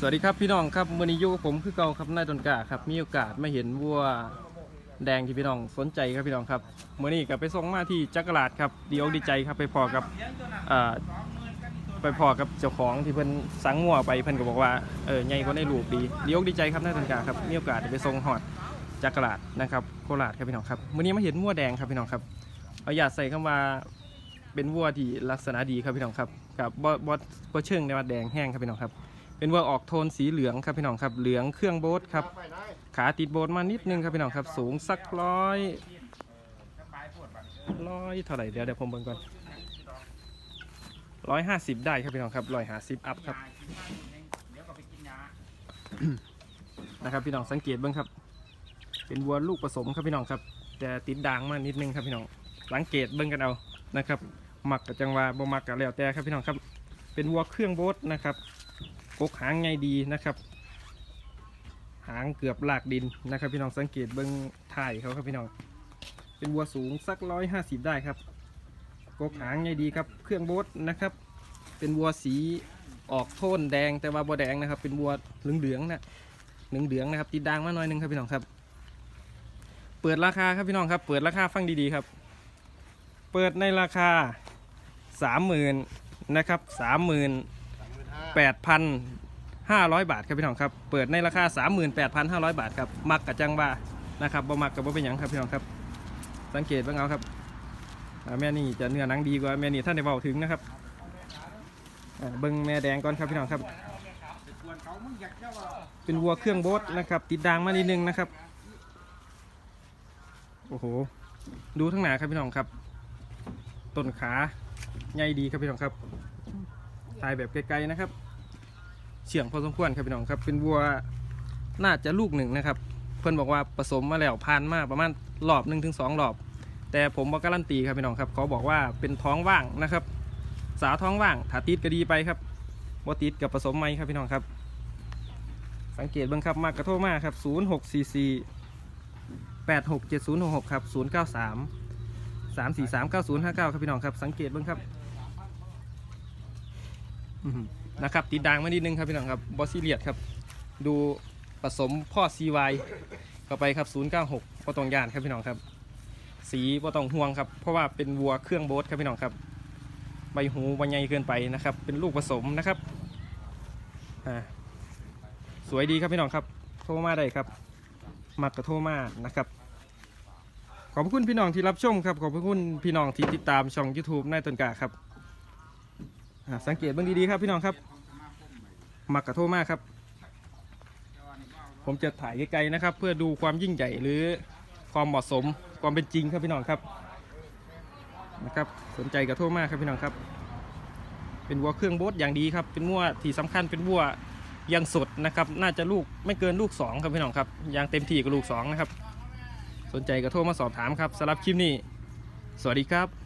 สวัสดีครับพี่น้องครับมื่อนี้อยู่กับผมคือเก่าครับนายตนกาครับมีโอกาสมาเห็นวัวแดงที่พี่น้องสนใจครับพี่น้องครับมื่อนี้ก็ไปส่งมาที่จักรลาดครับดีอกดีใจครับไปพอกับไปพอกับเจ้าของที่เพิ่นสังงัวไปเพิ่นก็บอกว่าเออใหญ่กว่าในรูปดีดีอกดีใจครับนายตนกาครับมีโอกาสไปส่งหอดจักรลาดนะครับโคราชครับพี่น้องครับมื่อนี้มาเห็นวัวแดงครับพี่น้องครับเอาอยากใส่คำว่าเป็นวัวที่ลักษณะดีครับพี่น้องครับกับบ่บ่บ่เชิงในว่าแดงแห้งครับพี่น้องครับ เป็นวัวออกโทนสีเหลืองครับพี่น้องครับเหลืองเครื่องโบ๊ทครับขาติดโบ๊ทมานิดนึงครับพี่น้องครับ สูงสักร้อยร้อยเท่าไหร่เดี๋ยวเดี๋ยวผมเบิ่งก่อนร้อยห้าสิบได้ครับพี่น้องครับร้อยห้าสิบอัพครับนะครับพี่น้องสังเกตเบ้างครับ เป็นวัวลูกผสมครับพี่น้องครับ แต่ติดด่างมานิดนึงครับพี่น้องสังเกตเบิ่งกันเอานะครับหมักกับจังหวะบ่หมักกับแล้วแต่ครับพี่น้องครับ เป็นวัวเครื่องโบ๊ทนะครับ กกหางไงดีนะครับ หางเกือบลากดินนะครับ พี่น้องสังเกตเบื้องถ่ายเขาครับพี่น้อง เป็นวัวสูงสักร้อยห้าสิบได้ครับกกหางไงดีครับ เครื่องโบ๊ทนะครับ เป็นวัวสีออกโทนแดงแต่ว่าบัวแดงนะครับ เป็นวัวเหลืองๆนะเหลืองๆนะครับติดด่างมาหน่อยหนึงครับพี่น้องครับ เปิดราคาครับพี่น้องครับ เปิดราคาฟังดีๆครับ เปิดในราคาสามหมื่นนะครับสามหมื่น 8,500 บาทครับพี่น้องครับ เปิดในราคา 38,500 บาทครับ มักกับจังว่านะครับบ่มักกับบ่เป็นหยังครับพี่น้องครับ สังเกตบ้างเอาครับแม่นี่จะเนื้อหนังดีกว่าแม่นี่ท่านได้เบาถึงนะครับเบิ้งแม่แดงก่อนครับพี่น้องครับ เป็นวัวเครื่องโบ๊ทนะครับ ติดดางมานิดนึงนะครับ โอ้โห ดูทั้งหนาครับพี่น้องครับ ต้นขาใหญ่ดีครับพี่น้องครับ ถ่ายแบบไกลๆนะครับ เฉียงพอสมควรครับพี่น้องครับ เป็นวัวน่าจะลูกหนึ่งนะครับ เพื่อนบอกว่าผสมมาแล้วผ่านมาประมาณรอบหนึ่งถึงสองรอบ แต่ผมบอกการันตีครับพี่น้องครับเขาบอกว่าเป็นท้องว่างนะครับ สาวท้องว่างถ้าติดก็ดีไปครับว่าติดกับผสมไหมครับพี่น้องครับ สังเกตบ้างครับมากกระโทษมากครับ 0 6 4 4 8 6 7 0 6 6 ครับ 0 9 3 3 4 3 9 0 5 9 ครับพี่น้องครับ สังเกตบ้างครับ นะครับติดดังมานิดนึงครับพี่น้องครับบอสซีเลียดครับ ดูผสมพ่อ CY เข้าไปครับ 096ปตองยานครับพี่น้องครับ สีปตองห่วงครับ เพราะว่าเป็นวัวเครื่องโบ๊ทครับพี่น้องครับ ใบหูใบใหญ่เกินไปนะครับ เป็นลูกผสมนะครับสวยดีครับพี่น้องครับ โทรมาได้ครับ มักกระโทรมานะครับ ขอบคุณพี่น้องที่รับชมครับ ขอบคุณพี่น้องที่ติดตามช่อง YouTube นายต้นกาครับ อ่าสังเกตเบื้องดีๆครับพี่น้องครับมักกระโทมากครับ ผมจะถ่ายไกลๆนะครับ เพื่อดูความยิ่งใหญ่หรือความเหมาะสมความเป็นจริงครับพี่น้องครับนะครับสนใจกระโทมากครับพี่น้องครับ เป็นวัวเครื่องโบ๊ทอย่างดีครับ เป็นวัวที่สำคัญเป็นวัวยังสดนะครับ น่าจะลูกไม่เกินลูกสองครับพี่น้องครับยางเต็มที่กับลูกสองนะครับ สนใจกระโทษมาสอบถามครับสำหรับคลิปนี้ สวัสดีครับ